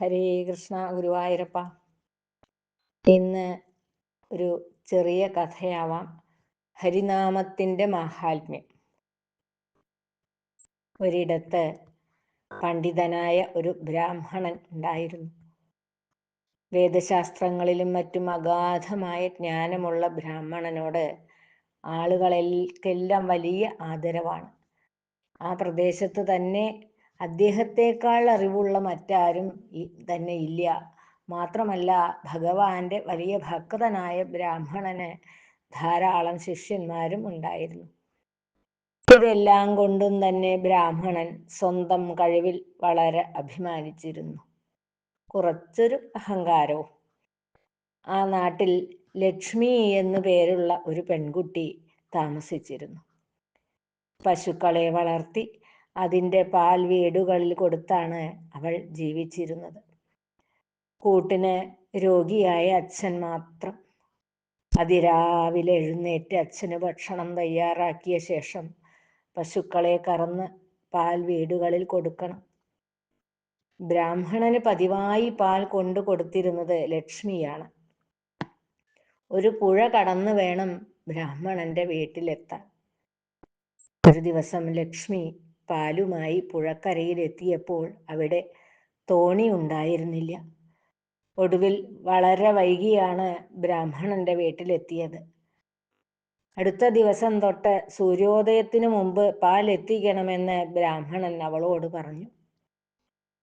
ഹരേ കൃഷ്ണ ഗുരുവായൂരപ്പ. ഇന്ന് ഒരു ചെറിയ കഥയാവാം. ഹരിനാമത്തിന്റെ മാഹാത്മ്യം. ഒരിടത്ത് പണ്ഡിതനായ ഒരു ബ്രാഹ്മണൻ ഉണ്ടായിരുന്നു. വേദശാസ്ത്രങ്ങളിലും മറ്റും അഗാധമായ ജ്ഞാനമുള്ള ബ്രാഹ്മണനോട് ആളുകളെല്ലാം വലിയ ആദരവാണ്. ആ പ്രദേശത്ത് തന്നെ അദ്ദേഹത്തെക്കാൾ അറിവുള്ള മറ്റാരും തന്നെ ഇല്ല. മാത്രമല്ല ഭഗവാന്റെ വലിയ ഭക്തനായ ബ്രാഹ്മണന് ധാരാളം ശിഷ്യന്മാരും ഉണ്ടായിരുന്നു. ഇതെല്ലാം കൊണ്ടും തന്നെ ബ്രാഹ്മണൻ സ്വന്തം കഴിവിൽ വളരെ അഭിമാനിച്ചിരുന്നു. കുറച്ചൊരു അഹങ്കാരവും. ആ നാട്ടിൽ ലക്ഷ്മി എന്നു പേരുള്ള ഒരു പെൺകുട്ടി താമസിച്ചിരുന്നു. പശുക്കളെ വളർത്തി അതിന്റെ പാൽ വീടുകളിൽ കൊടുത്താണ് അവൾ ജീവിച്ചിരുന്നത്. കൂട്ടിന് രോഗിയായ അച്ഛൻ മാത്രം. അതിരാവിലെ എഴുന്നേറ്റ് അച്ഛന് ഭക്ഷണം തയ്യാറാക്കിയ ശേഷം പശുക്കളെ കറന്ന് പാൽ വീടുകളിൽ കൊടുക്കണം. ബ്രാഹ്മണന് പതിവായി പാൽ കൊണ്ടു കൊടുത്തിരുന്നത് ലക്ഷ്മിയാണ്. ഒരു പുഴ കടന്നു വേണം ബ്രാഹ്മണന്റെ വീട്ടിലെത്താൻ. ഒരു ദിവസം ലക്ഷ്മി പാലുമായി പുഴക്കരയിലെത്തിയപ്പോൾ അവിടെ തോണി ഉണ്ടായിരുന്നില്ല. ഒടുവിൽ വളരെ വൈകിയാണ് ബ്രാഹ്മണന്റെ വീട്ടിലെത്തിയത്. അടുത്ത ദിവസം തൊട്ട് സൂര്യോദയത്തിന് മുമ്പ് പാൽ എത്തിക്കണമെന്ന് ബ്രാഹ്മണൻ അവളോട് പറഞ്ഞു.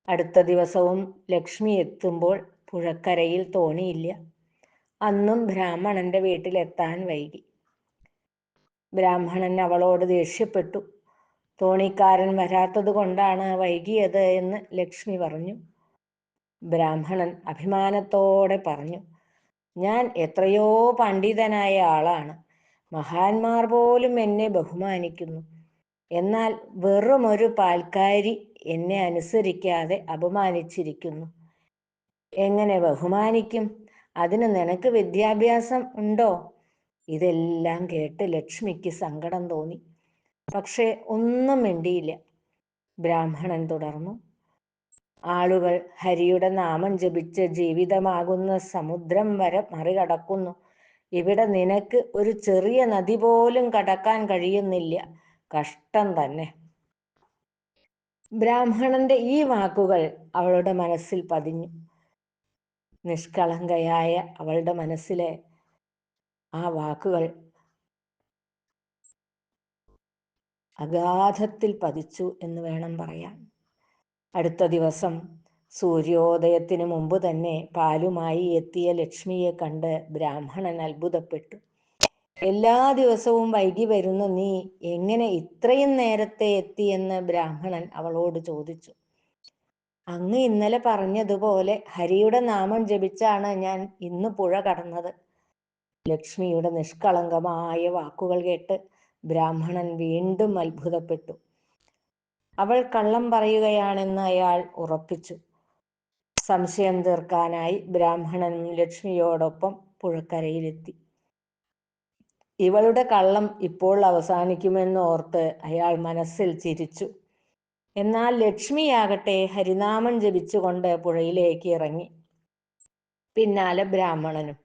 അടുത്ത ദിവസവും ലക്ഷ്മി എത്തുമ്പോൾ പുഴക്കരയിൽ തോണിയില്ല. അന്നും ബ്രാഹ്മണന്റെ വീട്ടിലെത്താൻ വൈകി. ബ്രാഹ്മണൻ അവളോട് ദേഷ്യപ്പെട്ടു. തോണിക്കാരൻ വരാത്തത് കൊണ്ടാണ് വൈകിയത് എന്ന് ലക്ഷ്മി പറഞ്ഞു. ബ്രാഹ്മണൻ അഭിമാനത്തോടെ പറഞ്ഞു ഞാൻ എത്രയോ പണ്ഡിതനായ ആളാണ്. മഹാന്മാർ പോലും എന്നെ ബഹുമാനിക്കുന്നു. എന്നാൽ വെറും ഒരു പാൽക്കാരി എന്നെ അനുസരിക്കാതെ അപമാനിച്ചിരിക്കുന്നു. എങ്ങനെ ബഹുമാനിക്കും? അതിന് നിനക്ക് വിദ്യാഭ്യാസം ഉണ്ടോ? ഇതെല്ലാം കേട്ട് ലക്ഷ്മിക്ക് സങ്കടം തോന്നി. പക്ഷെ ഒന്നും മിണ്ടിയില്ല. ബ്രാഹ്മണൻ തുടർന്നു. ആളുകൾ ഹരിയുടെ നാമം ജപിച്ച് ജീവിതമാകുന്ന സമുദ്രം വരെ മറികടക്കുന്നു. ഇവിടെ നിനക്ക് ഒരു ചെറിയ നദി പോലും കടക്കാൻ കഴിയുന്നില്ല. കഷ്ടം തന്നെ. ബ്രാഹ്മണന്റെ ഈ വാക്കുകൾ അവളുടെ മനസ്സിൽ പതിഞ്ഞു. നിഷ്കളങ്കയായ അവളുടെ മനസ്സിലെ ആ വാക്കുകൾ അഗാധത്തിൽ പതിച്ചു എന്ന് വേണം പറയാൻ. അടുത്ത ദിവസം സൂര്യോദയത്തിന് മുമ്പ് തന്നെ പാലുമായി എത്തിയ ലക്ഷ്മിയെ കണ്ട് ബ്രാഹ്മണൻ അത്ഭുതപ്പെട്ടു. എല്ലാ ദിവസവും വൈകി വരുന്ന നീ എങ്ങനെ ഇത്രയും നേരത്തെ എത്തിയെന്ന് ബ്രാഹ്മണൻ അവളോട് ചോദിച്ചു. അങ്ങ് ഇന്നലെ പറഞ്ഞതുപോലെ ഹരിയുടെ നാമം ജപിച്ചാണ് ഞാൻ ഇന്ന് പുഴ കടന്നത്. ലക്ഷ്മിയുടെ നിഷ്കളങ്കമായ വാക്കുകൾ കേട്ട് ബ്രാഹ്മണൻ വീണ്ടും അത്ഭുതപ്പെട്ടു. അവൾ കള്ളം പറയുകയാണെന്ന് അയാൾ ഉറപ്പിച്ചു. സംശയം തീർക്കാനായി ബ്രാഹ്മണൻ ലക്ഷ്മിയോടൊപ്പം പുഴക്കരയിലെത്തി. ഇവളുടെ കള്ളം ഇപ്പോൾ അവസാനിക്കുമെന്ന് ഓർത്ത് അയാൾ മനസ്സിൽ ചിരിച്ചു. എന്നാൽ ലക്ഷ്മിയാകട്ടെ ഹരിനാമം ജപിച്ചുകൊണ്ട് പുഴയിലേക്ക് ഇറങ്ങി. പിന്നാലെ ബ്രാഹ്മണനും.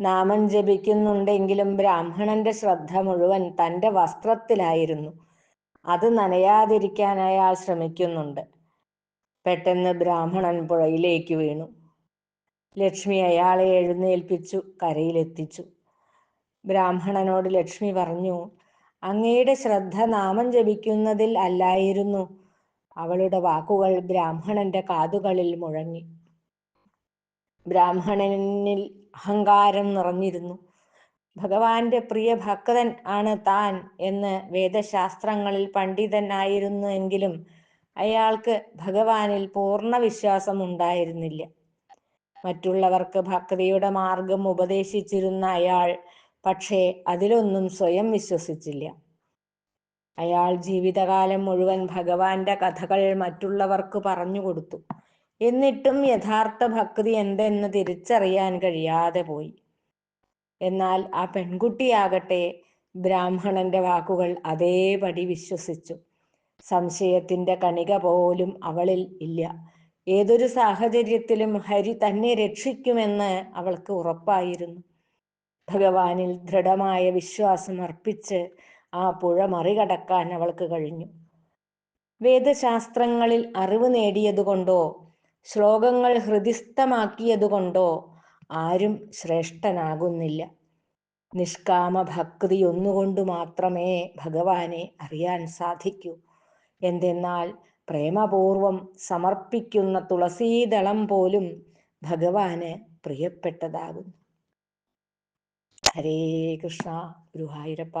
നാമം ജപിക്കുന്നുണ്ടെങ്കിലും ബ്രാഹ്മണന്റെ ശ്രദ്ധ മുഴുവൻ തന്റെ വസ്ത്രത്തിലായിരുന്നു. അത് നനയാതിരിക്കാൻ ശ്രമിക്കുന്നുണ്ട്. പെട്ടെന്ന് ബ്രാഹ്മണൻ പുഴയിലേക്ക് വീണു. ലക്ഷ്മി അയാളെ എഴുന്നേൽപ്പിച്ചു കരയിലെത്തിച്ചു. ബ്രാഹ്മണനോട് ലക്ഷ്മി പറഞ്ഞു അങ്ങയുടെ ശ്രദ്ധ നാമം ജപിക്കുന്നതിൽ അല്ലായിരുന്നു. അവളുടെ വാക്കുകൾ ബ്രാഹ്മണന്റെ കാതുകളിൽ മുഴങ്ങി. ബ്രാഹ്മണനിൽ അഹങ്കാരം നിറഞ്ഞിരുന്നു. ഭഗവാന്റെ പ്രിയ ഭക്തൻ ആണ് താൻ എന്ന് വേദശാസ്ത്രങ്ങളിൽ പണ്ഡിതനായിരുന്നു എങ്കിലും അയാൾക്ക് ഭഗവാനിൽ പൂർണ വിശ്വാസം ഉണ്ടായിരുന്നില്ല. മറ്റുള്ളവർക്ക് ഭക്തിയുടെ മാർഗം ഉപദേശിച്ചിരുന്ന അയാൾ പക്ഷേ അതിലൊന്നും സ്വയം വിശ്വസിച്ചില്ല. അയാൾ ജീവിതകാലം മുഴുവൻ ഭഗവാന്റെ കഥകൾ മറ്റുള്ളവർക്ക് പറഞ്ഞു കൊടുത്തു. എന്നിട്ടും യഥാർത്ഥ ഭക്തി എന്തെന്ന് തിരിച്ചറിയാൻ കഴിയാതെ പോയി. എന്നാൽ ആ പെൺകുട്ടിയാകട്ടെ ബ്രാഹ്മണന്റെ വാക്കുകൾ അതേപടി വിശ്വസിച്ചു. സംശയത്തിന്റെ കണിക പോലും അവളിൽ ഇല്ല. ഏതൊരു സാഹചര്യത്തിലും ഹരി തന്നെ രക്ഷിക്കുമെന്ന് അവൾക്ക് ഉറപ്പായിരുന്നു. ഭഗവാനിൽ ദൃഢമായ വിശ്വാസം അർപ്പിച്ച് ആ പുഴ മറികടക്കാൻ അവൾക്ക് കഴിഞ്ഞു. വേദശാസ്ത്രങ്ങളിൽ അറിവ് നേടിയതുകൊണ്ടോ ശ്ലോകങ്ങൾ ഹൃദിസ്ഥമാക്കിയതുകൊണ്ടോ ആരും ശ്രേഷ്ഠനാകുന്നില്ല. നിഷ്കാമ ഭക്തി ഒന്നുകൊണ്ട് മാത്രമേ ഭഗവാനെ അറിയാൻ സാധിക്കൂ. എന്തെന്നാൽ പ്രേമപൂർവം സമർപ്പിക്കുന്ന തുളസീദളം പോലും ഭഗവാന് പ്രിയപ്പെട്ടതാകുന്നു. ഹരേ കൃഷ്ണ ഗുരുവായൂരപ്പ.